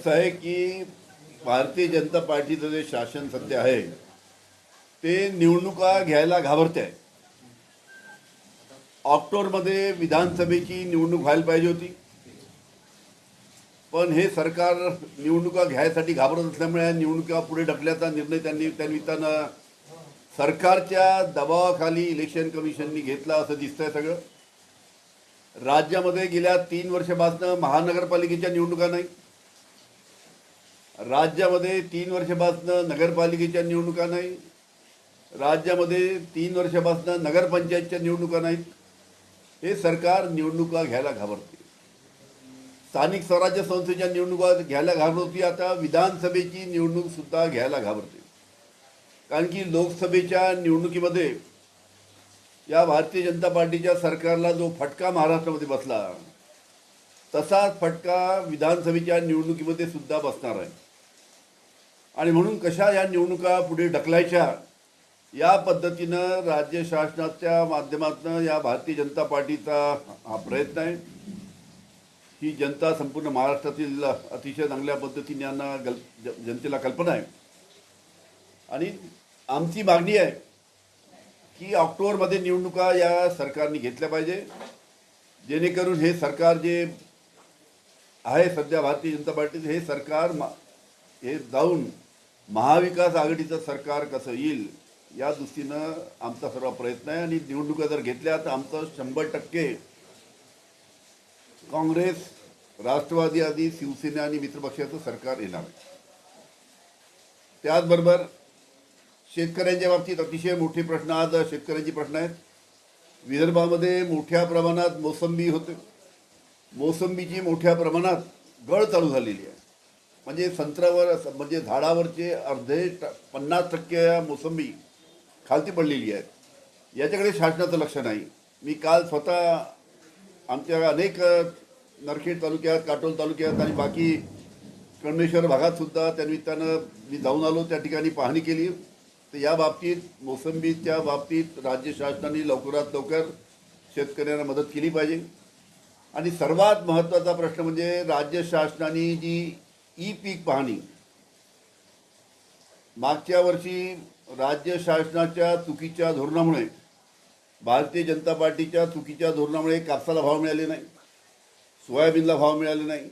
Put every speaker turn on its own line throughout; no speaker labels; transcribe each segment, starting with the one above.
असं आहे की भारतीय जनता पार्टीचं जे शासन सध्या आहे ते निवडणुका घ्यायला घाबरते आहे ऑक्टोबरमध्ये विधानसभेची निवडणूक व्हायला पाहिजे होती. पण हे सरकार निवडणुका घ्यायसाठी घाबरत असल्यामुळे निवडणुका पुढे ढकल्याचा निर्णय त्यांनी त्यानिमित्तानं सरकारच्या दबावाखाली इलेक्शन कमिशननी घेतला असं दिसतंय सगळं. राज्यामध्ये गेल्या तीन वर्षापासून महानगरपालिकेच्या निवडणुका नाही राज्यामध्ये तीन वर्षापासनं नगरपालिकेच्या निवडणुका नाही राज्यामध्ये तीन वर्षापासून नगरपंचायतच्या निवडणुका नाहीत. हे सरकार निवडणुका घ्यायला घाबरते. स्थानिक स्वराज्य संस्थेच्या निवडणुका घ्यायला घाबरवती आता विधानसभेची निवडणूकसुद्धा घ्यायला घाबरते. कारण की लोकसभेच्या निवडणुकीमध्ये या भारतीय जनता पार्टीच्या सरकारला जो फटका महाराष्ट्रामध्ये बसला तसाच फटका विधानसभेच्या निवडणुकीमध्ये सुद्धा बसणार आहे. आणि म्हणून कशा या निवडणुका पुढे ढकलायच्या या पद्धतीनं राज्य शासनाच्या माध्यमातून या भारतीय जनता पार्टीचा हा प्रयत्न आहे. ही जनता संपूर्ण महाराष्ट्रातील अतिशय चांगल्या पद्धतीने यांना गल जनतेला कल्पना आहे. आणि आमची मागणी आहे की ऑक्टोबरमध्ये निवडणुका या सरकारने घेतल्या पाहिजे. जेणेकरून हे सरकार जे आहे सध्या भारतीय जनता पार्टीचं हे सरकार मा- हे जाऊन महाविकास आघाडीचं सरकार कसं येईल या दृष्टीनं आमचा सर्व प्रयत्न आहे. आणि निवडणुका जर घेतल्या तर आमचं शंभर टक्के काँग्रेस राष्ट्रवादी आदी शिवसेना आणि मित्रपक्षाचं सरकार येणार. आहे त्याचबरोबर शेतकऱ्यांच्या बाबतीत अतिशय मोठे प्रश्न आज शेतकऱ्यांचे प्रश्न आहेत. विदर्भामध्ये मोठ्या प्रमाणात मोसंबी होते. मोसंबीची मोठ्या प्रमाणात गळ चालू झालेली आहे. म्हणजे संत्र्यावर म्हणजे झाडावरचे अर्धे ट- पन्नास टक्के मोसंबी खालती पडलेली आहेत. याच्याकडे शासनाचं लक्ष नाही. मी काल स्वतः आमच्या अनेक नरखेड तालुक्यात काटोल तालुक्यात आणि बाकी कणमेश्वर भागातसुद्धा त्यानिमित्तानं मी जाऊन आलो. त्या ठिकाणी पाहणी केली. तर या बाबतीत मोसंबीच्या बाबतीत राज्य शासनाने लवकरात लवकर शेतकऱ्यांना मदत केली पाहिजे. आणि सर्वात महत्त्वाचा प्रश्न म्हणजे राज्य शासनाने जी ई पीक पाहणी. मागच्या वर्षी राज्य शासनाच्या चुकीच्या धोरणामुळे भारतीय जनता पार्टीच्या चुकीच्या धोरणामुळे कापसाला भाव मिळाले नाही सोयाबीनला भाव मिळाले नाही.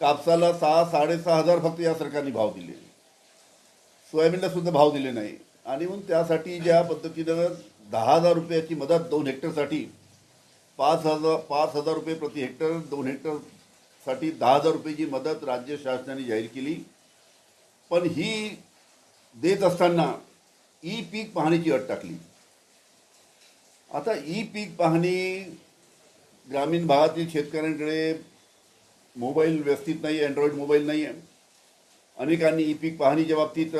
कापसाला सहा साडेसहा हजार फक्त या सरकारने भाव दिले. सोयाबीनला सुद्धा भाव दिले नाही. आणि म्हणून त्यासाठी ज्या पद्धतीनं दहा हजार रुपयाची मदत दोन हेक्टरसाठी पाच हजार पाच हजार रुपये प्रति हेक्टर दोन हेक्टर साठी दहा हजार रुपयाची मदत राज्य शासनाने जाहीर केली. पण ही देत असताना ई पीक पाहणीची अट टाकली. आता ई पीक पाहणी ग्रामीण भागातील शेतकऱ्यांकडे मोबाईल व्यवस्थित नाही अँड्रॉइड मोबाईल नाही आहे अनेकांनी ई पीक पाहणीच्या बाबतीत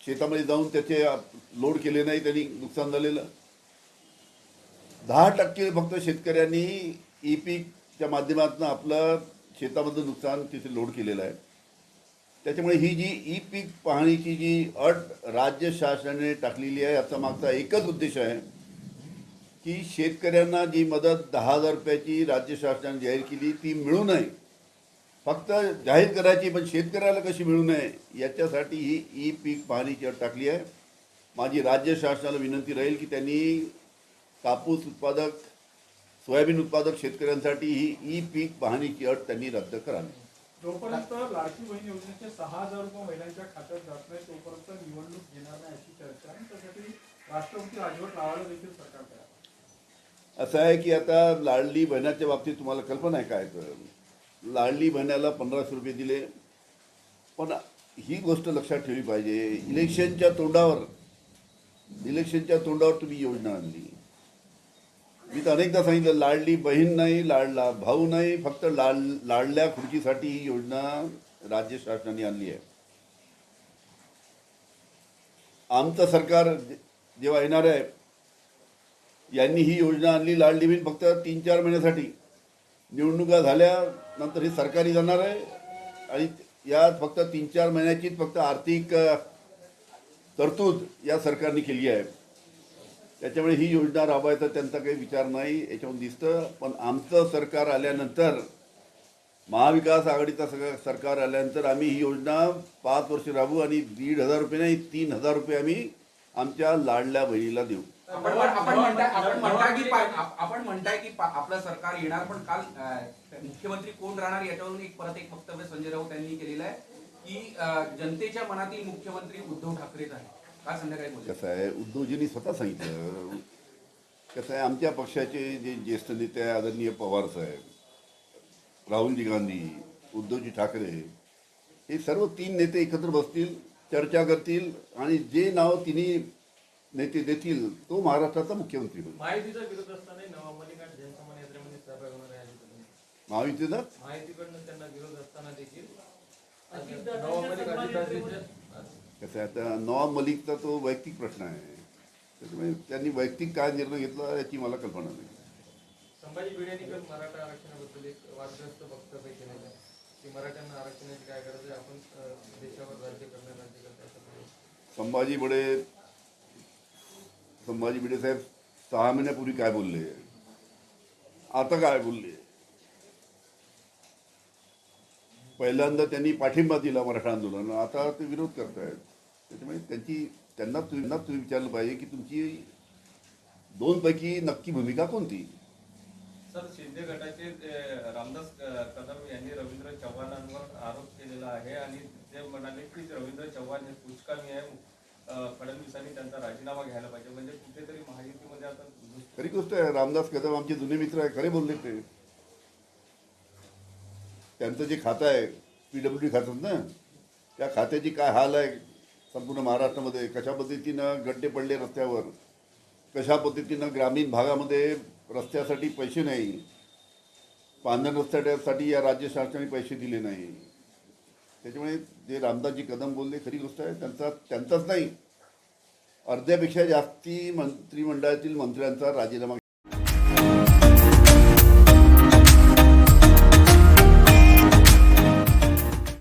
शेतामध्ये जाऊन त्याचे लोड केले नाही त्यांनी नुकसान झालेलं. दहा टक्के फक्त शेतकऱ्यांनी ई पीकच्या माध्यमातून आपलं शेतामधलं नुकसान तिथे लोड केलेलं आहे. त्याच्यामुळे ही जी ई पीक पाहणीची जी अट राज्य शासनाने टाकलेली आहे याचा मागचा एकच उद्देश आहे की शेतकऱ्यांना जी मदत दहा हजार रुपयाची राज्य शासनाने जाहीर केली ती मिळू नये. फक्त जाहीर करायची पण शेतकऱ्याला कशी मिळू नये याच्यासाठी ही ई पीक पाहणीची अट टाकली आहे. माझी राज्य शासनाला विनंती राहील की त्यांनी कापूस उत्पादक सोयाबीन उत्पादक शेतकऱ्यांसाठी ही ई पीक पाहणीची अट त्यांनी रद्द करावी.
जोपर्यंत लाडकी बहीण योजनेचे सहा हजार रुपये महिलांच्या खात्यात जात नाही तोपर्यंत निवडणूक घेणार नाही अशी चर्चा आहे त्यासाठी राष्ट्रपती राजवट लावायला देखील सरकार तयार.
असं आहे की आता लाडली बहिणाच्या बाबतीत तुम्हाला कल्पना आहे काय तर लाडली बहिणाला पंधराशे रुपये दिले. पण ही गोष्ट लक्षात ठेवली पाहिजे. इलेक्शनच्या तोंडावर इलेक्शनच्या तोंडावर तुम्ही योजना आणली. मी तर अनेकदा सांगितलं लाडली बहीण नाही लाडला भाऊ नाही फक्त लाड लाडल्या खुर्चीसाठी ही योजना राज्य शासनाने आणली आहे. आमचं सरकार जेव्हा येणार आहे यांनी ही योजना आणली लाडली बहीण फक्त तीन चार महिन्यासाठी. निवडणुका झाल्यानंतर हे सरकारी जाणार आहे आणि यात फक्त तीन चार महिन्याचीच फक्त आर्थिक तरतूद या सरकारने केली आहे. त्याच्यामुळे ही योजना राबवायचा त्यांचा काही विचार नाही याच्यावरून दिसतं. पण आमचं सरकार आल्यानंतर महाविकास आघाडीचा सगळं सरकार आल्यानंतर आम्ही ही योजना पाच वर्ष राबवू आणि दीड हजार रुपये नाही तीन हजार रुपये आम्ही आमच्या लाडल्या बहिणीला देऊ.
आपण आपण म्हणताय आपण म्हणताय की पा- आपण म्हणताय की पा- आपलं सरकार येणार पण काल अं, मुख्यमंत्री कोण राहणार याच्यावरून एक परत एक वक्तव्य संजय राऊत यांनी केलेलं आहे की अं, जनतेच्या मनातील मुख्यमंत्री उद्धव ठाकरेच आहे काल संध्याकाळी बोलले
कसं आहे उद्धवजींनी स्वतः सांगितलं. कसं आहे आमच्या पक्षाचे जे ज्येष्ठ नेते आहे आदरणीय पवार साहेब राहुलजी गांधी उद्धवजी ठाकरे हे सर्व तीन नेते एकत्र बसतील चर्चा करतील आणि जे नाव तिन्ही नेते देतील तो महाराष्ट्राचा मुख्यमंत्री होईल
माहितीचा विरोध असताना नवा मल्लिकार्जुन जनसन्मान यात्रेमध्ये सहभाग होणार आहे अजित
महायुतीनं
माहितीकडनं त्यांना विरोध असताना देखील
कसं आहे आता नवाब मलिकचा तो वैयक्तिक प्रश्न आहे. त्याच्यामुळे त्यांनी वैयक्तिक काय निर्णय घेतला याची मला कल्पना नाही.
संभाजी भिडेंनी काल मराठा आरक्षणाबद्दल एक वादग्रस्त वक्तव्य केलेलं आहे. की मराठ्यांना आरक्षणाची काय गरज आहे? आपण देशावर राज्य करणार राज्य करता असं म्हणून.
संभाजी बडे संभाजी भिडे साहेब सहा महिन्यापूर्वी काय बोलले? आता काय बोलले? पहिल्यांदा त्यांनी पाठिंबा दिला मराठा आंदोलन आता ते विरोध करतायत. त्याच्यामुळे त्यांची त्यांना त्यांना तुम्ही विचारलं पाहिजे की तुमची दोनपैकी नक्की भूमिका कोणती?
सर शिंदे गटाचे रामदास कदम यांनी रवींद्र चव्हाणांवर आरोप केलेला आहे आणि ते म्हणाले की रवींद्र चव्हाण हे कुचकामी आहे फडणवीसांनी त्यांचा राजीनामा घ्यायला पाहिजे. म्हणजे कुठेतरी महायुतीमध्ये आता
खरी गोष्ट आहे रामदास कदम आमचे जुने मित्र आहे खरे बोलले ते. त्यांचं जे खातं आहे पी डब्ल्यू डी खातं ना त्या खात्याची काय हाल आहे संपूर्ण महाराष्ट्रामध्ये कशा पद्धतीनं गड्डे पडले रस्त्यावर कशा पद्धतीनं ग्रामीण भागामध्ये रस्त्यासाठी पैसे नाही पांढर रस्त्यासाठी या राज्य शासनाने पैसे दिले नाही. त्याच्यामुळे जे रामदासजी कदम बोलले खरी गोष्ट आहे त्यांचा त्यांचाच नाही. अर्ध्यापेक्षा जास्ती मंत्रिमंडळातील मंत्र्यांचा राजीनामा